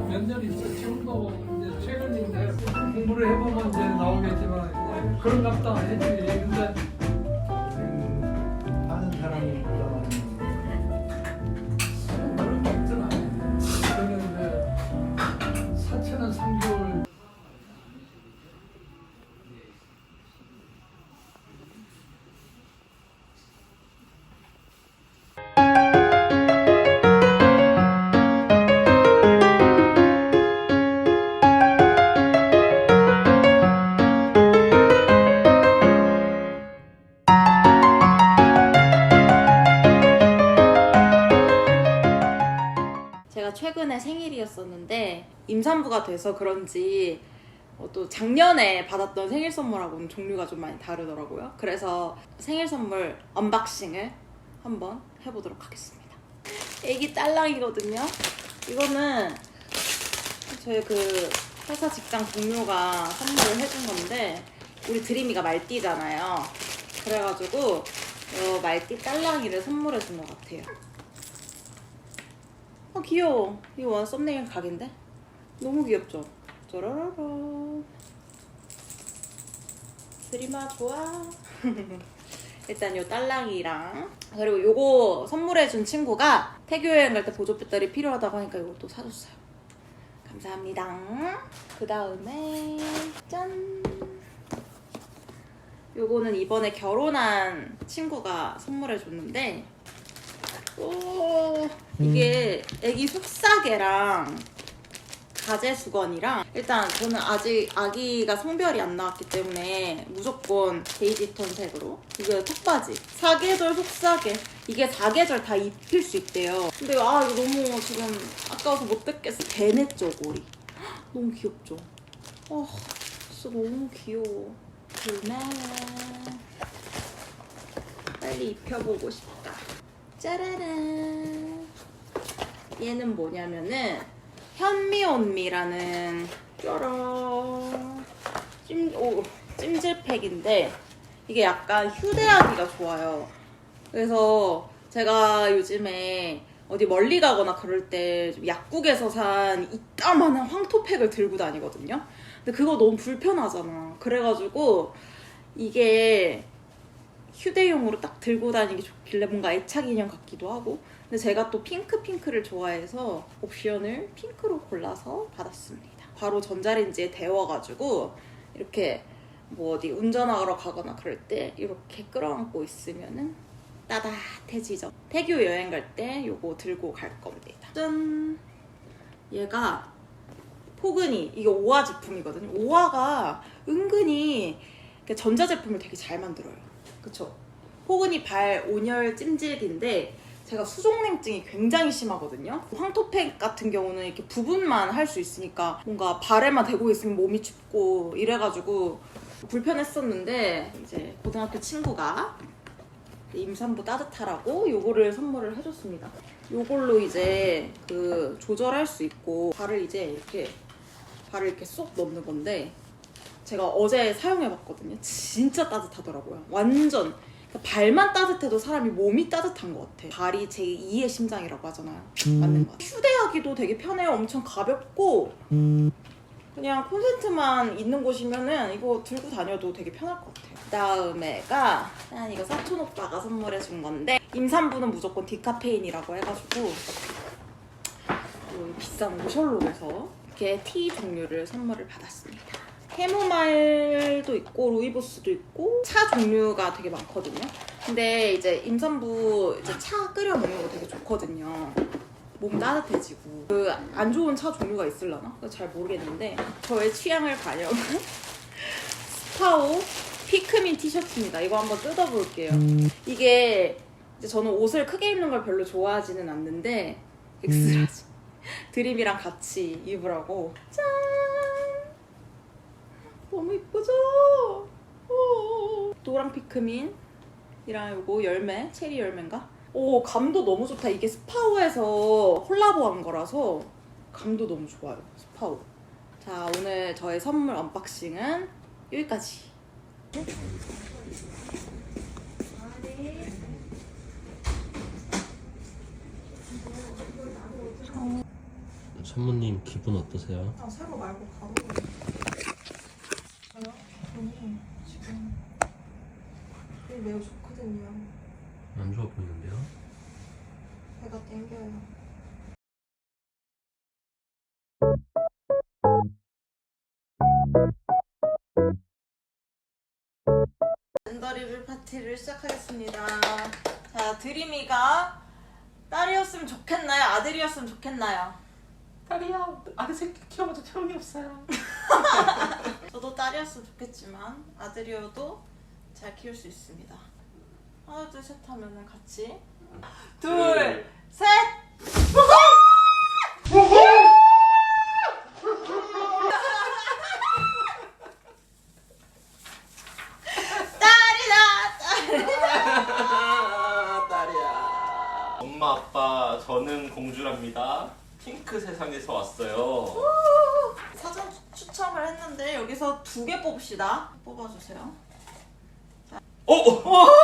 몇년 있어. 지금도 이제 최근인데 공부를 해보면 이제 나오겠지만 그런 안 해주지. 근데 최근에 생일이었었는데 임산부가 돼서 그런지 어, 또 작년에 받았던 생일 선물하고는 종류가 좀 많이 다르더라고요. 그래서 생일 선물 언박싱을 한번 해보도록 하겠습니다. 애기 딸랑이거든요. 이거는 저희 그 회사 직장 동료가 선물을 해준 건데 우리 드림이가 말띠잖아요. 그래가지고 어, 말띠 딸랑이를 선물해 준 것 같아요. 어 귀여워. 이거 완 썸네일 각인데? 너무 귀엽죠? 짜라라라. 드리마 좋아. 일단 요 딸랑이랑 그리고 요거 선물해준 친구가 태교 여행 갈 때 보조 배터리 필요하다고 하니까 이것도 사줬어요. 감사합니다. 그 다음에 짠. 요거는 이번에 결혼한 친구가 선물해줬는데 오 이게 애기 속삭개랑 가재 수건이랑 일단 저는 아직 아기가 성별이 안 나왔기 때문에 무조건 베이지 톤색으로. 이게 턱바지 사계절 속삭개 이게 사계절 다 입힐 수 있대요. 근데 아 이거 너무 지금 아까워서 못 뜯겠어. 베네 쪼고리. 너무 귀엽죠? 아 진짜 너무 귀여워. 고마워 빨리 입혀보고 싶다 짜라란. 얘는 뭐냐면은 현미온미라는 짜란 찜, 오, 찜질팩인데 이게 약간 휴대하기가 좋아요. 그래서 제가 요즘에 어디 멀리 가거나 그럴 때좀 약국에서 산 이따만한 황토팩을 들고 다니거든요. 근데 그거 너무 불편하잖아. 그래가지고 이게 휴대용으로 딱 들고 다니기 좋길래 뭔가 애착 인형 같기도 하고. 근데 제가 또 핑크 핑크를 좋아해서 옵션을 핑크로 골라서 받았습니다. 바로 전자레인지에 데워가지고 이렇게 뭐 어디 운전하러 가거나 그럴 때 이렇게 끌어안고 있으면은 따뜻해지죠. 태교 여행 갈때 요거 들고 갈 겁니다. 짠! 얘가 포근이 이게 오화 제품이거든요. 오화가 은근히 전자제품을 되게 잘 만들어요 그쵸? 포근이 발 온열 찜질기인데 제가 수족냉증이 굉장히 심하거든요. 황토팩 같은 경우는 이렇게 부분만 할 수 있으니까 뭔가 발에만 대고 있으면 몸이 춥고 이래가지고 불편했었는데 이제 고등학교 친구가 임산부 따뜻하라고 요거를 선물을 해줬습니다. 요걸로 이제 그 조절할 수 있고 발을 이제 이렇게 발을 이렇게 쏙 넣는 건데 제가 어제 사용해봤거든요. 진짜 따뜻하더라고요. 완전 그러니까 발만 따뜻해도 사람이 몸이 따뜻한 것 같아. 발이 제 2의 심장이라고 하잖아요. 맞는 것 같아요. 휴대하기도 되게 편해요. 엄청 가볍고 그냥 콘센트만 있는 곳이면은 이거 들고 다녀도 되게 편할 것 같아요. 그다음에가 난 이거 사촌 오빠가 선물해 준 건데 임산부는 무조건 디카페인이라고 해가지고 그 비싼 오셜록에서 이렇게 티 종류를 선물을 받았습니다. 캐모마일도 있고 루이보스도 있고 차 종류가 되게 많거든요. 근데 이제 임산부 이제 차 끓여 먹는 거 되게 좋거든요. 몸 따뜻해지고 그 안 좋은 차 종류가 있을라나? 잘 모르겠는데 저의 취향을 반영한 스파오 피크민 티셔츠입니다. 이거 한번 뜯어볼게요. 이게 이제 저는 옷을 크게 입는 걸 별로 좋아하지는 않는데 엑스라지 드림이랑 같이 입으라고 짠 너무 이쁘죠? 오. 노랑 피크민이랑 요거 열매 체리 열매인가? 오 감도 너무 좋다 이게 스파오에서 콜라보한 거라서 감도 너무 좋아요 스파오 자 오늘 저의 선물 언박싱은 여기까지 산모님 기분 어떠세요? 아 새로 말고 가로. 저요? 저는 지금 이 매우 좋거든요. 안 좋아 보이는데요? 배가 땡겨요. 랜더리뷰 파티를 시작하겠습니다. 자, 드림이가 딸이었으면 좋겠나요? 아들이었으면 좋겠나요? 딸이야 아들 새끼 키워봐도 태용이 없어요 저도 딸이었으면 좋겠지만 아들이어도 잘 키울 수 있습니다. 하나, 둘, 셋 하면은 같이 둘, 셋! 딸이다! 딸. 딸이야 엄마 아빠 저는 공주랍니다 핑크 세상에서 왔어요 사전 추첨을 했는데 여기서 두 개 뽑읍시다. 뽑아주세요. 어? 어?